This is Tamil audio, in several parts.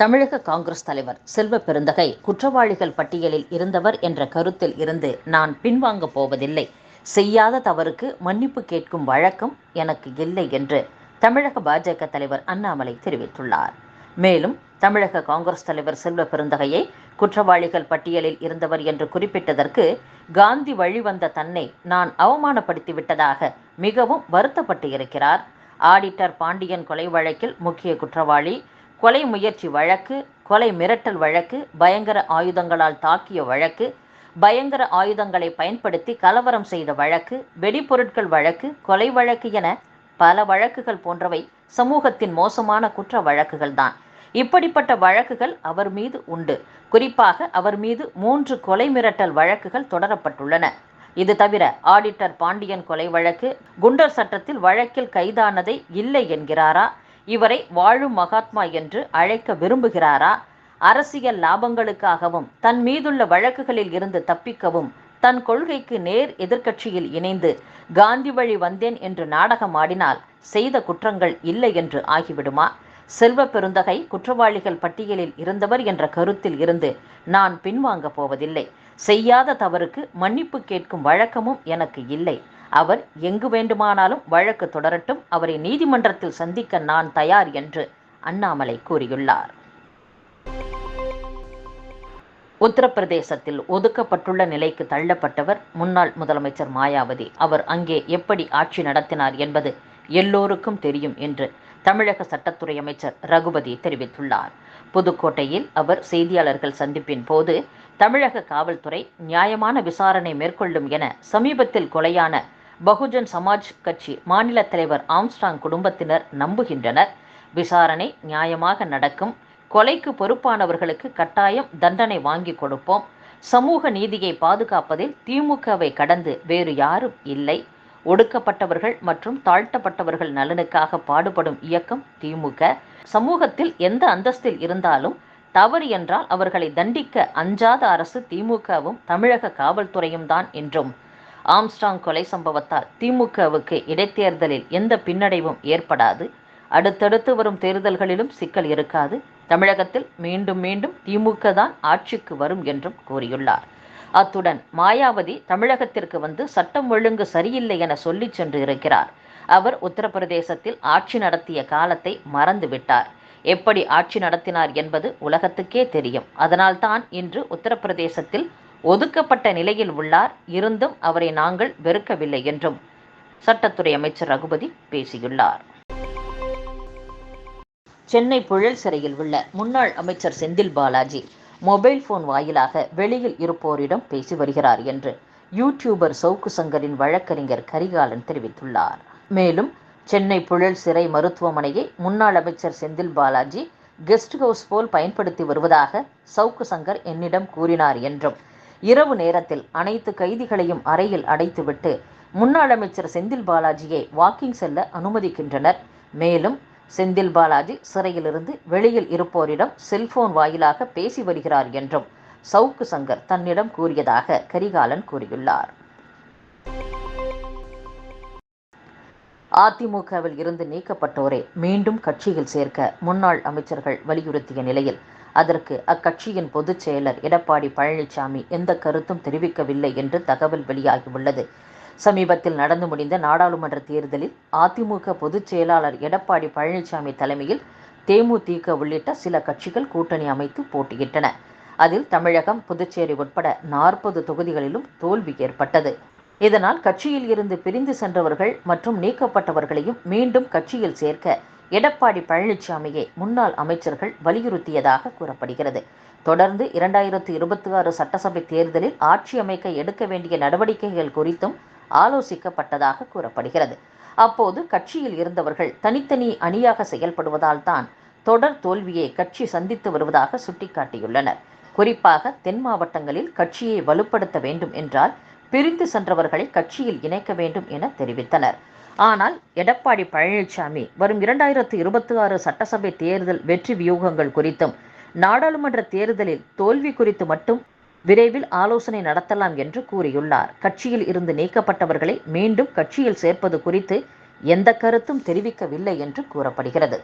தமிழக காங்கிரஸ் தலைவர் செல்வ பெருந்தகை குற்றவாளிகள் பட்டியலில் இருந்தவர் என்ற கருத்தில் இருந்து நான் பின்வாங்கப் போவதில்லை. செய்யாத தவறுக்கு மன்னிப்பு கேட்கும் வழக்கம் எனக்கு இல்லை என்று தமிழக பாஜக தலைவர் அண்ணாமலை தெரிவித்துள்ளார். மேலும் தமிழக காங்கிரஸ் தலைவர் செல்வ பெருந்தகையை குற்றவாளிகள் பட்டியலில் இருந்தவர் என்று குறிப்பிட்டதற்கு காந்தி வழிவந்த தன்னை நான் அவமானப்படுத்தி விட்டதாக மிகவும் வருத்தப்பட்டு இருக்கிறார். ஆடிட்டர் பாண்டியன் கொலை வழக்கில் முக்கிய குற்றவாளி கொலை முயற்சி வழக்கு கொலை மிரட்டல் வழக்கு பயங்கர ஆயுதங்களால் தாக்கிய வழக்கு பயங்கர ஆயுதங்களை பயன்படுத்தி கலவரம் செய்த வழக்கு வெடிபொருட்கள் வழக்கு கொலை வழக்கு என பல வழக்குகள் போன்றவை சமூகத்தின் மோசமான குற்ற வழக்குகள்தான் இப்படிப்பட்ட வழக்குகள் அவர் மீது உண்டு. குறிப்பாக அவர் மீது மூன்று கொலை மிரட்டல் வழக்குகள் தொடரப்பட்டுள்ளன. இது தவிர ஆடிட்டர் பாண்டியன் கொலை வழக்கு குண்டர் சட்டத்தில் வழக்கில் கைதானதை இல்லை என்கிறாரா? இவரை வாழும் மகாத்மா என்று அழைக்க விரும்புகிறாரா? அரசியல் லாபங்களுக்காகவும் தன் மீதுள்ள வழக்குகளில் இருந்து தப்பிக்கவும் தன் கொள்கைக்கு நேர் எதிர்க்கட்சியில் இணைந்து காந்தி வழி வந்தேன் என்று நாடகமாடினால் செய்த குற்றங்கள் இல்லை என்று ஆகிவிடுமா? செல்வ பெருந்தகை குற்றவாளிகள் பட்டியலில் இருந்தவர் என்ற கருத்தில் இருந்து நான் பின்வாங்க போவதில்லை. செய்யாத தவறுக்கு மன்னிப்பு கேட்கும் வழக்கமும் எனக்கு இல்லை. அவர் எங்கு வேண்டுமானாலும் வழக்கு தொடரட்டும் அவரை நீதிமன்றத்தில் சந்திக்க நான் தயார் என்று அண்ணாமலை கூறியுள்ளார். உத்தரப்பிரதேசத்தில் ஒதுக்கப்பட்டுள்ள நிலைக்கு தள்ளப்பட்டவர் முன்னாள் முதலமைச்சர் மாயாவதி. அவர் அங்கே எப்படி ஆட்சி நடத்தினார் என்பது எல்லோருக்கும் தெரியும் என்று தமிழக சட்டத்துறை அமைச்சர் ரகுபதி தெரிவித்துள்ளார். புதுக்கோட்டையில் அவர் செய்தியாளர்கள் சந்திப்பின் போது தமிழக காவல்துறை நியாயமான விசாரணை மேற்கொள்ளும் என சமீபத்தில் கொலையான பகுஜன் சமாஜ் கட்சி மாநில தலைவர் ஆம்ஸ்டாங் குடும்பத்தினர் நம்புகின்றனர். விசாரணை நியாயமாக நடக்கும். கொலைக்கு பொறுப்பானவர்களுக்கு கட்டாயம் தண்டனை வாங்கி கொடுப்போம். சமூக நீதியை பாதுகாப்பதில் திமுகவை கடந்து வேறு யாரும் இல்லை. ஒடுக்கப்பட்டவர்கள் மற்றும் தாழ்த்தப்பட்டவர்கள் நலனுக்காக பாடுபடும் இயக்கம் திமுக. சமூகத்தில் எந்த அந்தஸ்தில் இருந்தாலும் தவறு என்றால் அவர்களை தண்டிக்க அஞ்சாத அரசு திமுகவும் தமிழக காவல்துறையும் தான் என்றும் ஆம்ஸ்டாங் கொலை சம்பவத்தால் திமுகவுக்கு இடைத்தேர்தலில் எந்த பின்னடைவும் ஏற்படாது. அடுத்தடுத்து வரும் தேர்தல்களிலும் சிக்கல் இருக்காது. தமிழகத்தில் மீண்டும் மீண்டும் திமுக தான் ஆட்சிக்கு வரும் என்றும் கூறியுள்ளார். அத்துடன் மாயாவதி தமிழகத்திற்கு வந்து சட்டம் ஒழுங்கு சரியில்லை என சொல்லி சென்று இருக்கிறார். அவர் உத்தரப்பிரதேசத்தில் ஆட்சி நடத்திய காலத்தை மறந்துவிட்டார் எப்படி ஆட்சி நடத்தினார் என்பது உலகத்துக்கே தெரியும். அதனால்தான் இன்று உத்தரப்பிரதேசத்தில் ஒதுக்கப்பட்ட நிலையில் உள்ளார். இருந்தும் அவரை நாங்கள் வெறுக்கவில்லை என்றும் சட்டத்துறை அமைச்சர் ரகுபதி பேசியுள்ளார். சென்னை புழல் சிறையில் உள்ள முன்னாள் அமைச்சர் செந்தில் பாலாஜி மொபைல் போன் வாயிலாக வெளியில் இருப்போரிடம் பேசி வருகிறார் என்று யூடியூபர் சவுக்கு சங்கரின் வழக்கறிஞர் கரிகாலன் தெரிவித்துள்ளார். மேலும் சென்னை புழல் சிறை மருத்துவமனையை முன்னாள் அமைச்சர் செந்தில் பாலாஜி கெஸ்ட் ஹவுஸ் போல் பயன்படுத்தி வருவதாக சவுக்கு சங்கர் என்னிடம் கூறினார் என்றும் இரவு நேரத்தில் அனைத்து கைதிகளையும் அறையில் அடைத்துவிட்டு முன்னாள் அமைச்சர் செந்தில் பாலாஜியை வாக்கிங் செல்ல அனுமதிக்கின்றனர். மேலும் செந்தில் பாலாஜி சிறையிலிருந்து வெளியில் இருப்போரிடம் செல்போன் வாயிலாக பேசி வருகிறார் என்றும் சவுக்கு சங்கர் தன்னிடம் கூறியதாக கரிகாலன் கூறியுள்ளார். அதிமுகவில் இருந்து நீக்கப்பட்டோரை மீண்டும் கட்சியில் சேர்க்க முன்னாள் அமைச்சர்கள் வலியுறுத்திய நிலையில் அதற்கு அக்கட்சியின் பொதுச் செயலர் எடப்பாடி பழனிசாமி எந்த கருத்தும் தெரிவிக்கவில்லை என்று தகவல் வெளியாகியுள்ளது. சமீபத்தில் நடந்து முடிந்த நாடாளுமன்ற தேர்தலில் அதிமுக பொதுச் செயலாளர் எடப்பாடி பழனிசாமி தலைமையில் தேமுதிக உள்ளிட்ட சில கட்சிகள் கூட்டணி அமைத்து போட்டியிட்டன. அதில் தமிழகம் புதுச்சேரி உட்பட நாற்பது தொகுதிகளிலும் தோல்வி ஏற்பட்டது. இதனால் கட்சியில் இருந்து பிரிந்து சென்றவர்கள் மற்றும் நீக்கப்பட்டவர்களையும் மீண்டும் கட்சியில் சேர்க்க எடப்பாடி பழனிசாமியை முன்னாள் அமைச்சர்கள் வலியுறுத்தியதாக கூறப்படுகிறது. தொடர்ந்து இரண்டாயிரத்தி இருபத்தி ஆறு சட்டசபை தேர்தலில் ஆட்சி அமைக்க எடுக்க வேண்டிய நடவடிக்கைகள் குறித்தும் ஆலோசிக்கப்பட்டதாக கூறப்படுகிறது. அப்போது கட்சியில் இருந்தவர்கள் தனித்தனி அணியாக செயல்படுவதால் தான் தொடர் தோல்வியை கட்சி சந்தித்து வருவதாக சுட்டிக்காட்டியுள்ளனர். குறிப்பாக தென் மாவட்டங்களில் கட்சியை வலுப்படுத்த வேண்டும் என்றால் பிரிந்து சென்றவர்களை கட்சியில் இணைக்க வேண்டும் என தெரிவித்தனர். ஆனால் எடப்பாடி பழனிசாமி வரும் இரண்டாயிரத்து இருபத்தி ஆறு சட்டசபை தேர்தல் வெற்றி வியூகங்கள் குறித்தும் நாடாளுமன்ற தேர்தலில் தோல்வி குறித்து மட்டும் விரைவில் ஆலோசனை நடத்தலாம் என்று கூறியுள்ளார். கட்சியில் இருந்து நீக்கப்பட்டவர்களை மீண்டும் கட்சியில் சேர்ப்பது குறித்து எந்த கருத்தும் தெரிவிக்கவில்லை என்று கூறப்படுகிறது.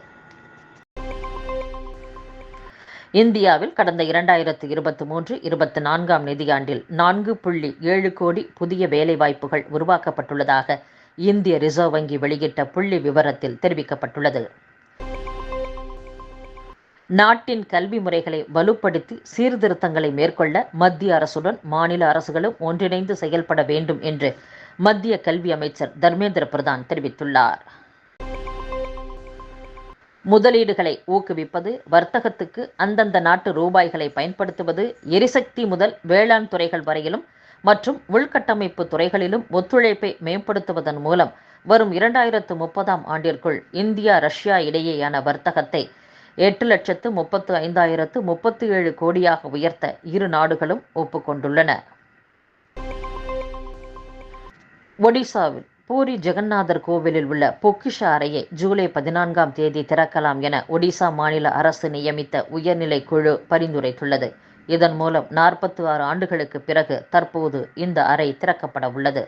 இந்தியாவில் கடந்த இரண்டாயிரத்து இருபத்தி மூன்று இருபத்தி நான்காம் நிதியாண்டில் நான்கு புள்ளி ஏழு கோடி புதிய வேலைவாய்ப்புகள் உருவாக்கப்பட்டுள்ளதாக இந்திய ரிசர்வ் வங்கி வெளியிட்ட புள்ளி விவரத்தில் தெரிவிக்கப்பட்டுள்ளது. நாட்டின் கல்வி முறைகளை வலுப்படுத்தி சீர்திருத்தங்களை மேற்கொள்ள மத்திய அரசுடன் மாநில அரசுகளும் ஒன்றிணைந்து செயல்பட வேண்டும் என்று மத்திய கல்வி அமைச்சர் தர்மேந்திர பிரதான் தெரிவித்துள்ளார். முதலீடுகளை ஊக்குவிப்பது வர்த்தகத்துக்கு அந்தந்த நாட்டு ரூபாய்களை பயன்படுத்துவது எரிசக்தி முதல் வேளாண் துறைகள் வரையிலும் மற்றும் உள்கட்டமைப்பு துறைகளிலும் ஒத்துழைப்பை மேம்படுத்துவதன் மூலம் வரும் இரண்டாயிரத்து முப்பதாம் ஆண்டிற்குள் இந்தியா ரஷ்யா இடையேயான வர்த்தகத்தை எட்டு லட்சத்து முப்பத்து ஐந்தாயிரத்து முப்பத்தி ஏழு கோடியாக உயர்த்த இரு நாடுகளும் ஒப்புக்கொண்டுள்ளன. ஒடிசாவில் பூரி ஜெகநாதர் கோவிலில் உள்ள பொக்கிஷ அறையை ஜூலை பதினான்காம் தேதி திறக்கலாம் என ஒடிசா மாநில அரசு நியமித்த உயர்நிலை குழு பரிந்துரைத்துள்ளது. இதன் மூலம் நாற்பத்தி ஆறு ஆண்டுகளுக்கு பிறகு தற்போது இந்த அறை திறக்கப்பட உள்ளது